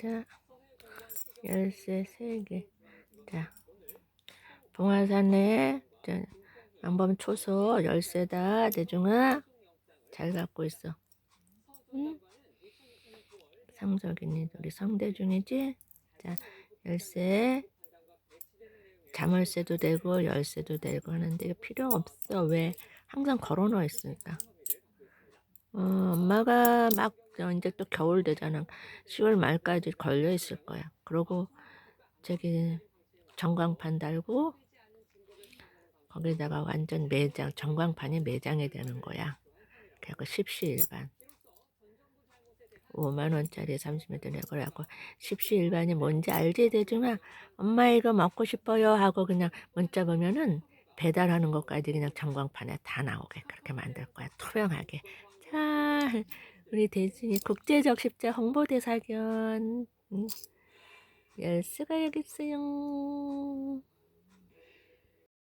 자, 열쇠 세 개. 자, 봉화산에 자, 양범 초소 열쇠다. 대중아, 잘 갖고 있어. 응? 상석이니 우리 성대중이지? 자, 열쇠. 자물쇠도 되고 열쇠도 되고 하는데 필요 없어. 왜? 항상 걸어놓어 있으니까. 어, 엄마가 막 어, 이제 또 겨울 되잖아. 10월 말까지 걸려 있을 거야. 그러고 저기 전광판 달고 거기다가 완전 매장 전광판이 매장이 되는 거야. 그래갖고 십시일반 5만 원짜리 30m 내고 그래갖고 십시일반이 뭔지 알지 대중아? 엄마 이거 먹고 싶어요 하고 그냥 문자 보면은 배달하는 것까지 그냥 전광판에 다 나오게 그렇게 만들 거야 투명하게 자 우리 대진이 국제적 십자 홍보대사견. 음, 열쇠가 여기 있어요